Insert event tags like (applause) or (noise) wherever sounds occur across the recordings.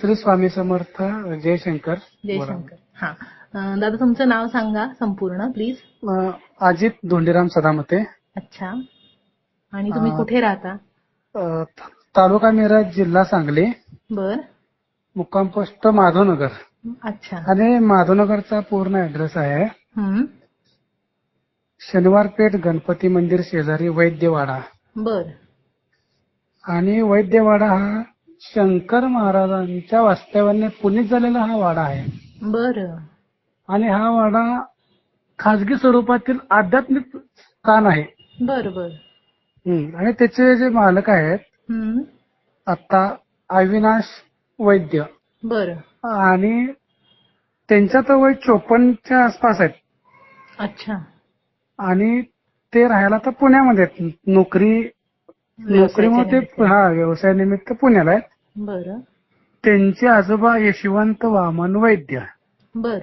श्री स्वामी समर्थ जयशंकर जयशंकर. हा. अं, दादा तुमचं नाव सांगा संपूर्ण प्लीज अं, अजित धोंडीराम सदामते. अच्छा. आणि तुम्ही अं, कुठे राहता? अं, तालुका मिरज जिल्हा सांगली. बर. मुक्काम पोस्ट माधवनगर. अच्छा. आणि माधवनगरचा पूर्ण ऍड्रेस आहे हम्म. शनिवार पेठ गणपती मंदिर शेजारी वैद्यवाडा. बर. आणि वैद्यवाडा हा शंकर महाराजांच्या वास्तव्याने पुनीत झालेला हा वाडा आहे. बर. आणि हा वाडा खाजगी स्वरूपातील आध्यात्मिक स्थान आहे. बर बर. हम्म. आणि त्याचे जे मालक आहेत हम्म. आता अविनाश वैद्य. बर. आणि त्यांच्या तर वय चोपन्नच्या आसपास आहेत. अच्छा. आणि ते राहायला तर पुण्यामध्ये आहेत. नोकरी व्यवसायाच्या हा व्यवसायानिमित्त पुण्याला आहेत बर. त्यांचे आजोबा यशवंत वामन वैद्य बर.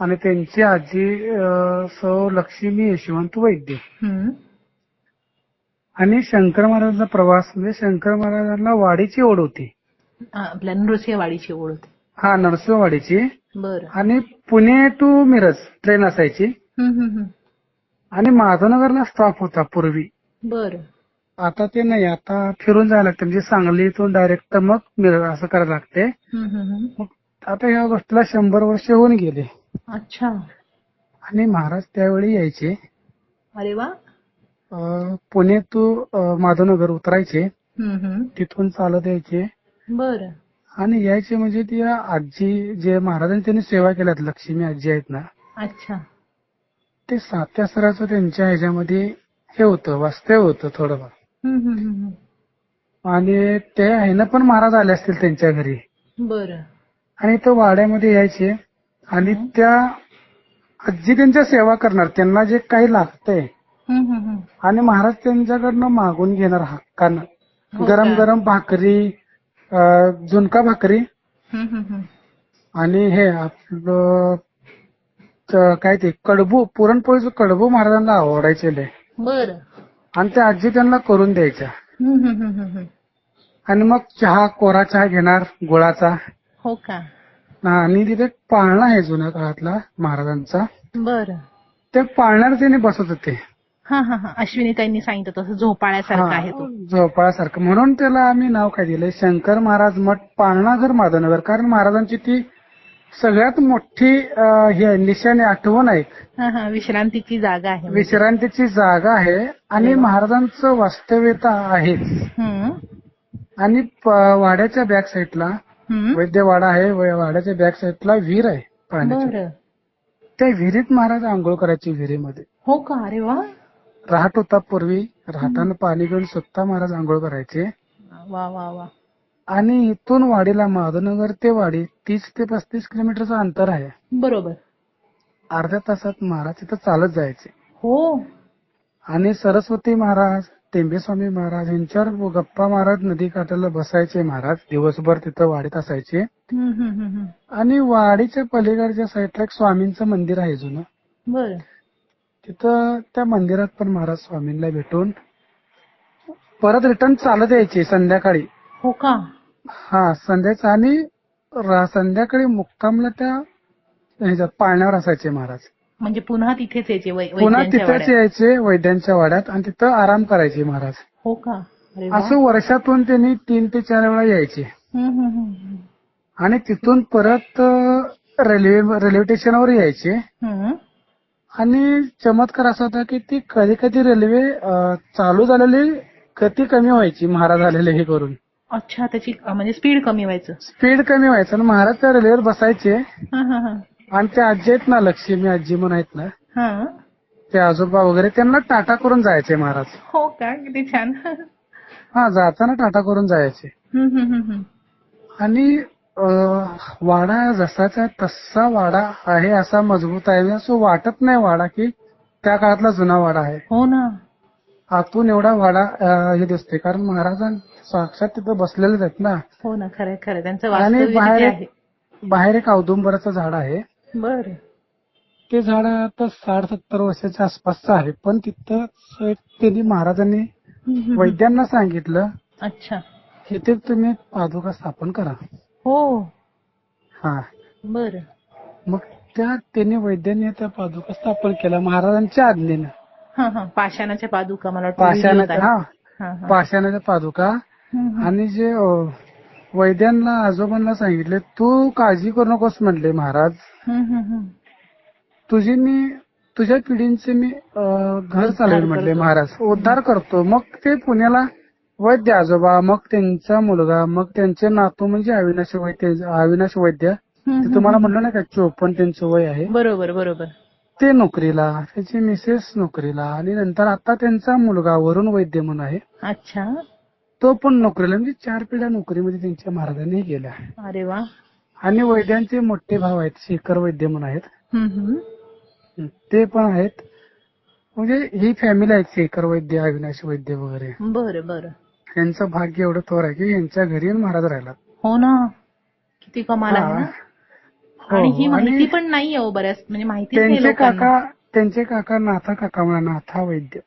आणि त्यांची आजी अं, सौ लक्ष्मी यशवंत वैद्य हम्म. आणि शंकर महाराजांचा प्रवास म्हणजे शंकर महाराजांना वाडीची ओढ होती. हा, आपल्या नृसिंहवाडीची ओळख होती. हा नरसिंहवाडीची बर. आणि पुणे टू मिरज ट्रेन असायची. आणि माधवनगरला स्टॉप होता पूर्वी. बर. आता ते नाही आता फिरून जायला लागतं. म्हणजे सांगलीतून डायरेक्ट मग मिरज असं करायला लागते. मग आता या गोष्टीला शंभर वर्ष होऊन गेले. अच्छा. आणि महाराज त्यावेळी यायचे. अरे वा. अं, पुणे अं, माधवनगर उतरायचे. तिथून चालत यायचे. बर. आणि यायचे म्हणजे ती आजी जे महाराजांनी त्यांनी सेवा केल्यात लक्ष्मी आजी आहेत ना. अच्छा. ते सात्यासराचं त्यांच्या ह्याच्यामध्ये हे होतं वास्तव्य होतं थोडंफार. आणि ते ह्यानं पण महाराज आले असतील त्यांच्या घरी. बर. आणि तो वाड्यामध्ये यायचे. आणि त्या आजी त्यांच्या सेवा करणार. त्यांना जे काही लागतंय. आणि महाराज त्यांच्याकडनं मागून घेणार हक्कानं. हो गरम? गरम भाकरी झुणका भाकरी. आणि हे आपलं काय ते कडबू पुरणपोळीचं कडबू महाराजांना आवडायचे. बर. आणि त्या आजी त्यांना करून द्यायच्या. हम्म हम्म हम्म हम्म. आणि मग चहा कोरा चहा घेणार गुळाचा. हो का? आणि तिथे पाळणा आहे जुन्या काळातला महाराजांचा. बर. ते पाळण्यावर त्यांनी बसत होते. हा हा हा. अश्विनी ताईंनी सांगितलं तसं झोपाळ्यासारखं आहे तो. झोपाळ्यासारखं. म्हणून त्याला आम्ही नाव काय दिलंय? शंकर महाराज मठ पाळणाघर माधवनगर. कारण महाराजांची ती सगळ्यात मोठी अं, हे आहे, निशाणी आठवण आहे. हा हा विश्रांतीची जागा आहे म्हणजे. विश्रांतीची जागा आहे आणि महाराजांचं वास्तव्यता आहे. हम्म. आणि प- वाड्याच्या बॅक साईडला हम्म. वैद्यवाडा आहे व- वाड्याच्या बॅक साईडला विहीर आहे पाण्याची. बर. त्या विहिरीत महाराज आंघोळ करायची विहिरीमध्ये. हो का? अरे वा. राहत होता पूर्वी राहताना पाणी घेऊन स्वतः महाराज आंघोळ करायचे. वा वा वा. आणि इथून वाडीला माधवनगर ते वाडी तीस ते पस्तीस किलोमीटरचं अंतर आहे. बरोबर. अर्ध्या तासात महाराज तिथं चालत जायचे. हो. आणि सरस्वती महाराज टेंबेस्वामी महाराज यांच्यावर गप्पा महाराज नदी काठाला बसायचे महाराज. दिवसभर तिथं वाडीत असायचे. हम्म हम्म हम्म हम्म. आणि वाडीच्या पलीकडच्या साईडला एक स्वामींचं मंदिर आहे जुनं. बर. तिथं त्या मंदिरात पण महाराज स्वामींना भेटून परत रिटर्न चालत यायचे संध्याकाळी. हो का? हा संध्याचं आणि रा- संध्याकाळी मुक्कामला त्या ह्याच्यात पाळण्यावर असायचे महाराज. म्हणजे पुन्हा तिथेच यायचे वै- पुन्हा वैद्यांच्या तिथेच वाड्यात. यायचे वैद्यांच्या वाड्यात आणि तिथं आराम करायचे महाराज. हो का? अरे वा. असं वर्षातून त्यांनी तीन ते चार वेळा यायचे. हम्म हम्म हम्म आणि तिथून परत अं, रेल्वे रेल्वे स्टेशनवर यायचे. हम्म. आणि चमत्कार असा होता की ती कधी कधी रेल्वे अं, चालू झालेली गती कमी व्हायची महाराज आलेले हे करून. अच्छा त्याची अं, म्हणजे स्पीड कमी व्हायचं. स्पीड कमी व्हायचं. आणि महाराज त्या रेल्वेवर बसायचे. हा हा हा. आणि ते आजी आहेत ना लक्ष्मी आजी म्हणून आहेत ना हा. ते आजोबा वगैरे त्यांना टाटा करून जायचे महाराज. हो का? किती छान. हा जाताना टाटा करून जायचे. हम्म हम्म हम्म हम्म. आणि अं, वाडा जसाचा तसा वाडा आहे असा मजबूत आहे. असं वाटत नाही वाडा की त्या काळातला जुना वाडा आहे. हो ना. आतून एवढा वाडा अं, हे दिसते कारण महाराजां साक्षात तिथं बसलेलेच आहेत ना. हो ना खरंय खरंय. त्यांचं आणि वास्तव्य तिथे बाहेर आहे. बाहेर एक औदुंबराचं झाड आहे. बर. ते झाड आता साठ सत्तर वर्षाच्या आसपासचं आहे पण तिथं स- त्यांनी महाराजांनी वैद्यांना सांगितलं अच्छा. इथे तुम्ही पादुका स्थापन करा. हो. हा. बर. मग त्या त्यांनी वैद्यांनी त्या पादुका स्थापन केल्या महाराजांच्या आज्ञेनं. हा हा. पाषाणाच्या पादुका मला वाटतं पाषाणाच्या. हा. हा, हा. पाषाणाच्या पादुका. आणि जे वैद्यांना आजोबांना सांगितले तू काळजी करू नकोस म्हणले महाराज. तुझी मी तुझ्या पिढींचे मी घर चालवेल म्हटले करतो. महाराज. उद्धार करतो. मग ते पुण्याला वैद्य आजोबा मग त्यांचा मुलगा मग त्यांचे नातू म्हणजे अविनाश वैद्य अविनाश वैद्य. ते तुम्हाला म्हणलं ना का चोपन्न त्यांचं वय आहे? बरोबर बरोबर. ते नोकरीला त्याची मिसेस नोकरीला. आणि नंतर आता त्यांचा मुलगा वरुण वैद्य म्हणून आहे. अच्छा. तो पण नोकरीला म्हणजे चार पिढ्या नोकरीमध्ये त्यांच्या महाराजांनी गेल्या. अरे वा. आणि वैद्यांचे मोठे भाव आहेत शेखर वैद्य म्हणून आहेत. ते पण आहेत. म्हणजे ही फॅमिली आहेत शेखर वैद्य अविनाश वैद्य वगैरे. बरं बरं. यांचं भाग्य एवढं थोर आहे की यांच्या घरी महाराज राहिला हो ना. किती कमाल आहे हो, आणि ही माहिती आणि पण नाही आहे बऱ्याच म्हणजे माहितीच नाही त्यांचे काका त्यांचे काका नाथा काका म्हणा नाथा वैद्य.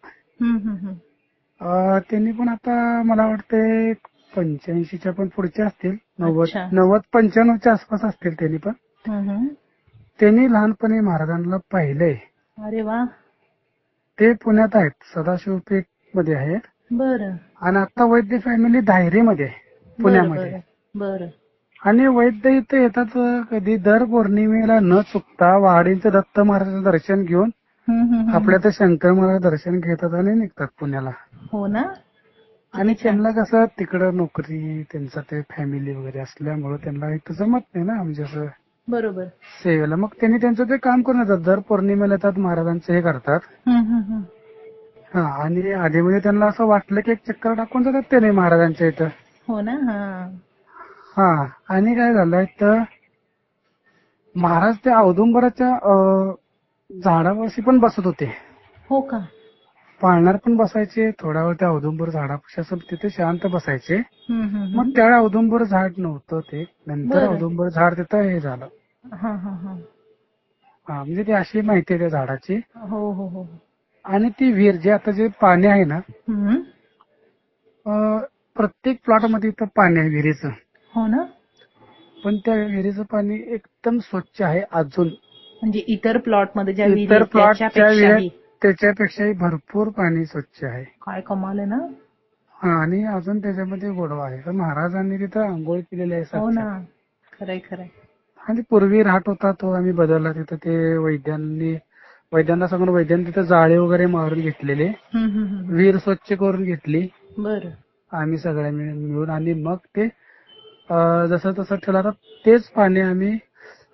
त्यांनी पण आता मला वाटते पंच्याऐंशीच्या पण पुढचे असतील. नव्वद अच्छा. नव्वद पंच्याण्णवच्या आसपास असतील त्यांनी पण. हम्म. त्यांनी लहानपणी महाराजांना पाहिलंय. अरे वा. ते पुण्यात आहेत. सदाशिव पेठमध्ये आहेत. बरं. आणि आता वैद्य फॅमिली धायरीमध्ये आहे. पुण्यामध्ये. बरं आणि वैद्य इथे येतात कधी दर पौर्णिमेला न चुकता वाडीचं दत्त महाराजांचं दर्शन घेऊन. आपल्या ते शंकर महाराज दर्शन घेतात आणि निघतात पुण्याला. हो ना? आणि त्यांना कसं तिकडं नोकरी त्यांचं ते फॅमिली वगैरे असल्यामुळं त्यांना इथं जमत नाही ना म्हणजे असं बरोबर. सेवेला. मग त्यांनी त्यांचं ते काम करून येतात दर पौर्णिमेला येतात महाराजांचं हे करतात. हा आणि आधीमध्ये त्यांना असं वाटलं की एक चक्कर टाकून जातात त्याने महाराजांच्या इथं. हो ना? हा. हा आणि काय झालंय तर महाराज त्या औदुंबराच्या झाडापाशी पण बसत होते. हो का? पाळणार पण बसायचे थोडा वेळ त्या औदुंबर झाडापाशी असं तिथे शांत बसायचे. मग त्या औदुंबर झाड नव्हतं ते. नंतर बरं. औदुंबर झाड तिथं हे झालं. हा हा हा. हा म्हणजे ती अशी माहिती आहे त्या झाडाची. हो हो हो. आणि ती विहीर जे आता जे पाणी आहे ना प्रत्येक प्लॉटमध्ये इथं पाणी आहे विहिरीचं. हो ना? पण त्या विहिरीचं पाणी एकदम स्वच्छ आहे अजून. म्हणजे इतर प्लॉटमध्ये इतर प्लॉटच्या त्याच्यापेक्षाही भरपूर पाणी स्वच्छ आहे. काय कमाल आहे ना? हा, आणि अजून त्याच्यामध्ये गोडवा आहे. तर महाराजांनी तिथं आंघोळ केलेली आहे हो साक्षात. ना खरंय खरंय. आणि पूर्वी राहत होता तो आम्ही बदलला तिथं ते वैद्यांनी वैद्यांना सांगून वैद्यांनी तिथं जाळे वगैरे मारून घेतलेले. हम्म, हम्म, हम्म. विहीर स्वच्छ करून घेतली. बरं. आम्ही सगळ्या मिळून मिळून आणि मग ते अं, जसं तसं ठेवलं तर तेच पाणी आम्ही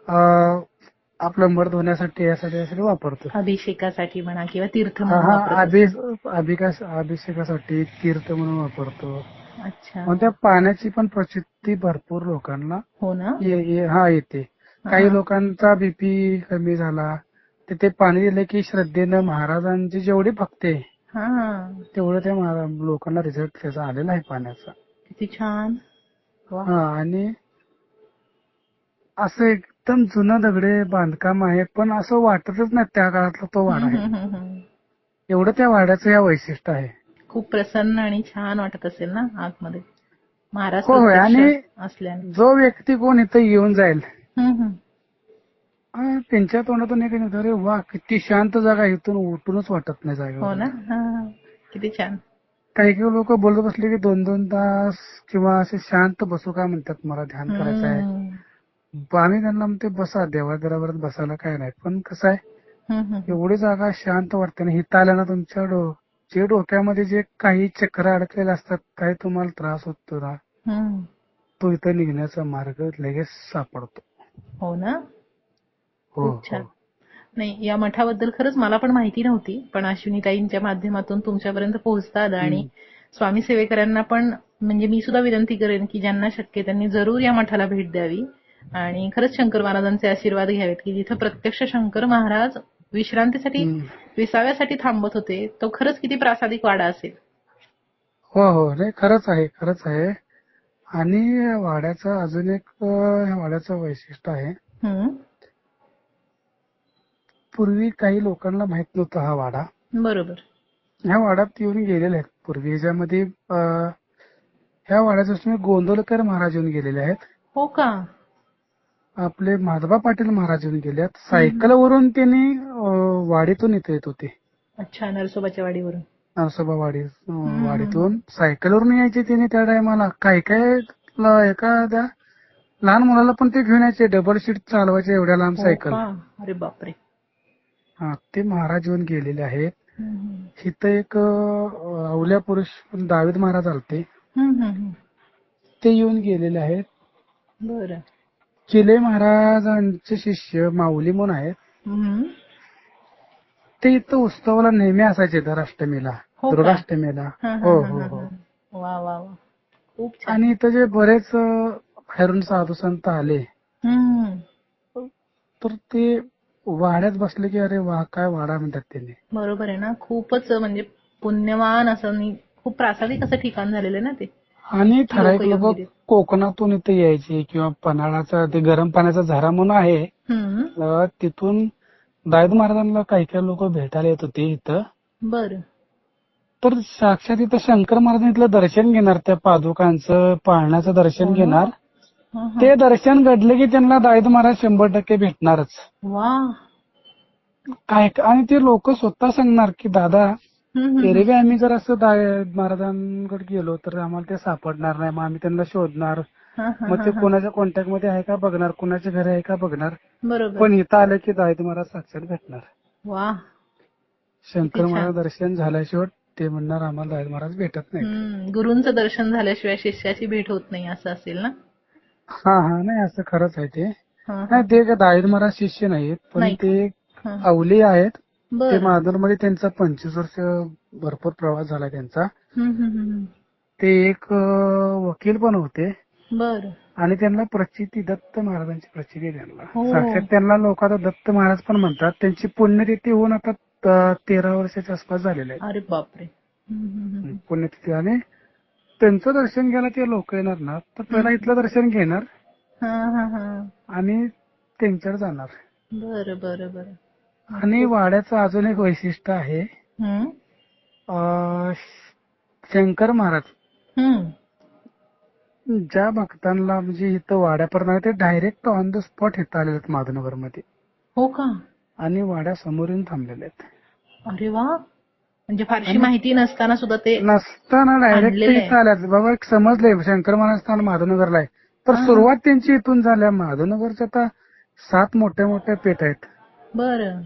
अं, आपलं मर धुण्यासाठी यासाठी यासाठी वापरतो. अभिषेकासाठी म्हणा किंवा तीर्थ हा हा अभिषेकासाठी तीर्थ म्हणून वापरतो. अच्छा. त्या पाण्याची पण प्रचिती भरपूर लोकांना हो ना? ये- ये- हा येते. काही. लोकांचा बीपी कमी झाला तर ते पाणी दिलं की श्रद्धेनं महाराजांची जेवढी भक्ती हा. तेवढं त्या महारा- लोकांना रिझल्ट त्याचा आलेला आहे पाण्याचा. किती छान. हा आणि असं एकदम जुनं दगडे बांधकाम आहे पण असं वाटतच नाही त्या काळातला तो वाडा आहे. एवढं त्या वाड्याचं या वैशिष्ट्य आहे. खूप प्रसन्न आणि छान वाटत असेल ना आतमध्ये. महाराज हो, होय, प्रत्यक्ष आणि- जो व्यक्ती कोण इथं येऊन जाईल. हा, त्यांच्या तोंडातून एक अरे वा किती शांत जागा इथून उठूनच वाटत नाही हो जागा ना? हा, हा. किती छान. काही काही लोक बोलत बसले की दोन दोन तास किंवा असे शांत बसू का म्हणतात मला ध्यान करायचं आहे. आम्ही त्यांना म्हणते बसा देवादेवावर बसायला काय नाही पण कसं आहे. एवढी जागा शांत वाटते ना हिथं आल्यानं तुमच्या डो जे डोक्यामध्ये जे काही चक्र अडकलेले असतात काही तुम्हाला त्रास होतो ना. तो इथं निघण्याचा मार्ग लगेच सापडतो हो ना हो खूप छान हो. नाही या मठाबद्दल खरंच मला पण माहिती नव्हती पण अश्विनीताईंच्या माध्यमातून तुमच्यापर्यंत पोहोचता आलं आणि स्वामी सेवेकरांना पण म्हणजे मी सुद्धा विनंती करेन की ज्यांना शक्य त्यांनी जरूर या मठाला भेट द्यावी आणि खरंच शंकर महाराजांचे आशीर्वाद घ्यावेत की जिथं प्रत्यक्ष शंकर महाराज विश्रांतीसाठी. विसाव्यासाठी थांबत होते तो खरंच किती प्रासादिक वाडा असेल. हो हो नाही खरंच आहे खरंच आहे. आणि वाड्याचं अजून एक वाड्याचं वैशिष्ट्य आहे. पूर्वी काही लोकांना माहीत नव्हता हा वाडा. बरोबर. ह्या वाड्यात येऊन गेलेले आहेत. पूर्वी ह्याच्यामध्ये ह्या वाड्याचं तुम्ही गोंदवलकर महाराज येऊन गेलेले आहेत. हो का? आपले माधबा पाटील महाराज येऊन गेले आहेत सायकलवरून त्यांनी अं, वाडीतून इथे येत होते. अच्छा नरसोबाच्या वाडीवरून. नरसोबा वाडी अं. वाडीतून. सायकलवरून यायचे त्यांनी त्या टायमाला काय ल- एखाद्या लहान मुलाला पण ते घेऊन यायचे. डबल सीट चालवायचे एवढ्या लांब हो सायकल. का? अरे बापरे. हा ते महाराज येऊन गेलेले आहेत. हम्म. इथं एक अं, अवल्या पुरुष दावीद महाराज आलते. हम्म, हम्म, हम्म. ते येऊन गेलेले आहेत. बरं. किले महाराजांचे शिष्य माऊली म्हणून आहेत. हम्म. ते इथं उत्सवाला नेहमी असायचे दर अष्टमीला हो का? दुर्गाष्टमीला. हा, हा, हो हा, हो हा, हो. हा. वा वा वा. खूप छान. आणि इथं जे बरेच अं, बाहेरून साधू संत आले. हम्म. तर ते वाड्यात बसले की अरे वा काय वाडा म्हणतात त्यांनी. बरोबर आहे ना. खूपच म्हणजे पुण्यवान असं आणि खूप प्रासादिक असं ठिकाण झालेलं आहे ना ते. आणि ठराविक लोकं. कोकणातून इथे यायचे किंवा पन्हाळाचा ते गरम पाण्याचा झरा म्हणून आहे हम्म. अं, तिथून दायद महाराजांना काही काही लोक भेटायला येत होते इथं बरं तर साक्षात इथं शंकर महाराज इथलं दर्शन घेणार त्या पादुकांचं पाळण्याचं दर्शन हो? घेणार हा, हा. ते दर्शन घडले की त्यांना दायद महाराज शंभर टक्के भेटणारच वा काय आणि ते लोक स्वतः सांगणार की दादा. एरवी आम्ही जर असं महाराजांकडे गेलो तर आम्हाला ते सापडणार नाही मग आम्ही त्यांना शोधणार मग ते. कोणाच्या कॉन्टॅक्टमध्ये आहे का बघणार कोणाच्या घरी आहे का बघणार पण इथं आलं की दायद महाराज साक्षात भेटणार वा शंकर. महाराज दर्शन झाल्याशिवाय ते म्हणणार आम्हाला दायद महाराज भेटत नाही. गुरूंचं दर्शन झाल्याशिवाय शिष्याची भेट होत नाही असं असेल ना हा हा नाही असं खरंच आहे ते. नाही ते दायद महाराज शिष्य नाहीत पण. ते. अवली आहेत ते बरं. महादूरमध्ये त्यांचा पंचवीस वर्ष भरपूर प्रवास झाला त्यांचा. ते एक अं, वकील पण होते. बरं. आणि त्यांना प्रचिती दत्त महाराजांची प्रचिती आहे त्यांना. हो. साक्षात त्यांना लोक आता दत्त महाराज पण म्हणतात. त्यांची पुण्यतिथी होऊन आता त- तेरा वर्षाच्या आसपास झालेले आहे अरे बापरे. हम्म, हम्म, हम्म. पुण्यतिथी. आणि त्यांचं दर्शन घ्यायला ते लोक येणार ना तर पहिला इथलं दर्शन घेणार हा हा हा. आणि त्यांच्यावर जाणार. बरं बरं बरं. आणि वाड्याचं अजून एक वैशिष्ट्य आहे. हम्म, अं, शंकर महाराज. हम्म. ज्या भक्तांना म्हणजे इथं वाड्यापर्यंत ते डायरेक्ट ऑन द स्पॉट इथं आलेले आहेत माधवनगरमध्ये हो का? आणि वाड्यासमोर येऊन थांबलेले आहेत. अरे वा. म्हणजे फारशी माहिती नसताना सुद्धा ते नसताना डायरेक्ट आणलेलं. आहे. इथं आल्यात बाबा एक समजलंय शंकर महाराज स्थान माधवनगरला आहे. तर हा. सुरुवात त्यांची इथून झाल्या माधवनगरच्या आता सात मोठ्या मोठ्या पेठ आहेत. बरं.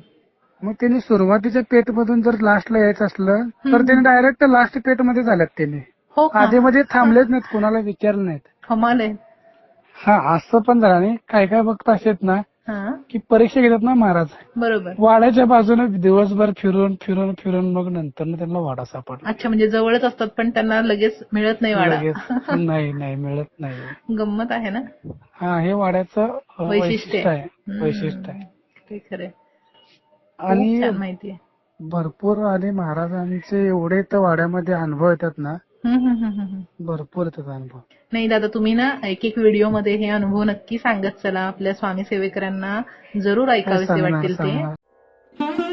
मग त्यांनी सुरुवातीच्या पेठ मधून जर लास्टला यायचं असलं तर. त्यांनी डायरेक्ट लास्ट पेठमध्ये झाल्यात त्यांनी. हो आधी मध्ये थांबलेच नाहीत कोणाला विचारलं नाहीत. कमाल आहे. हा असं पण झालं. आणि काय काय असे आहेत ना की परीक्षा घेतात ना महाराज. बरोबर. वाड्याच्या बाजूने दिवसभर फिरून फिरून फिरून मग नंतर त्यांना वाडा सापडला. अच्छा म्हणजे जवळच असतात पण त्यांना लगेच मिळत नाही वाडा. नाही नाही मिळत नाही. (laughs) गंमत आहे ना? हा हे वाड्याचं वैशिष्ट्य आहे. वैशिष्ट्य आहे. ते खरंय. आणि खूप छान माहिती आहे. भरपूर आणि महाराजांचे एवढे तर वाड्यामध्ये अनुभव येतात ना. भरपूर येतात अनुभव. नाही दादा तुम्ही ना एक एक व्हिडिओमध्ये हे अनुभव नक्की सांगत चला. आपल्या स्वामी सेवेकरांना जरूर ऐकावेसे सांगणार, वाटतील ते.